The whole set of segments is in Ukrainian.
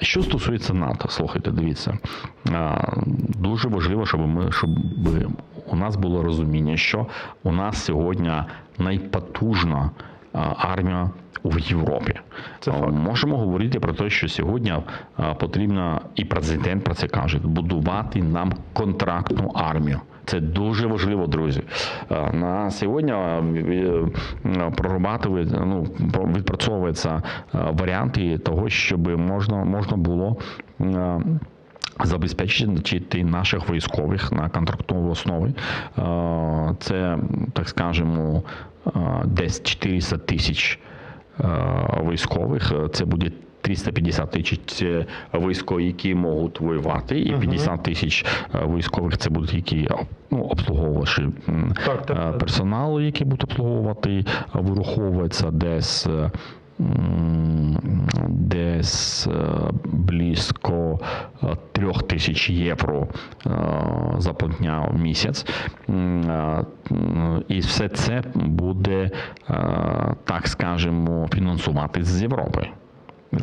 Що стосується НАТО, слухайте, дивіться, дуже важливо, щоб ми щоб у нас було розуміння, що у нас сьогодні найпотужна армія в Європі. Це факт. Можемо говорити про те, що сьогодні потрібно, і президент про це каже, будувати нам контрактну армію. Це дуже важливо, друзі. На сьогодні е, прорабатує- ну, відпрацьовуються варіанти того, щоб можна, можна було. Забезпечити наших військових на контрактовій основі. Е, Це, так скажемо, десь 400 тисяч військових. Це буде 350 тисяч це військові, які можуть воювати, і 50 тисяч е, військових це будуть які ну, обслуговувачі Так, так, е, персоналу, які будуть обслуговувати, вираховується десь. е, Десь е, близько е, трьох тисяч євро е, за платня в місяць. Е, І все це буде, е, так скажемо, фінансувати з Європи.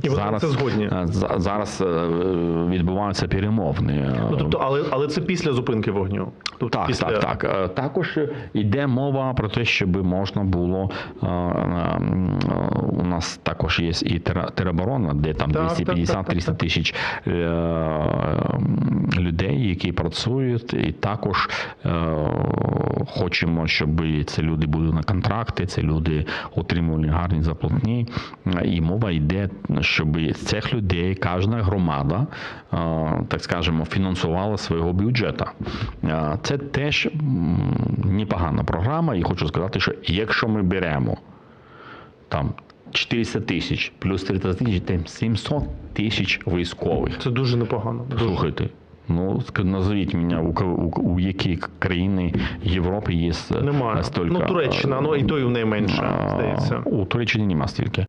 І зараз це згодні? е, зараз е, відбуваються перемовини. Ну тобто, але але це після зупинки вогню. Тобто Так, після... так, так. Е, Також йде мова про те, щоб можна було нас також є і тероборона, де там Так, так, так, 250-300 тисяч е, людей, які працюють, і також е, хочемо, щоб ці люди були на контракти, ці люди отримували гарні заплатні. І мова йде, щоб з цих людей кожна громада, е, так скажемо, фінансувала свого бюджету. Це теж непогана програма, і хочу сказати, що якщо ми беремо там 400 тисяч плюс 300 тисяч, це 700 тисяч військових. Це дуже непогано. Слухайте. Ну, назвіть мене, у, у, у які країни Європи є Немає. стільки. Ну, Туреччина, ну і то і в неї менше, А, здається. У Туреччині нема стільки.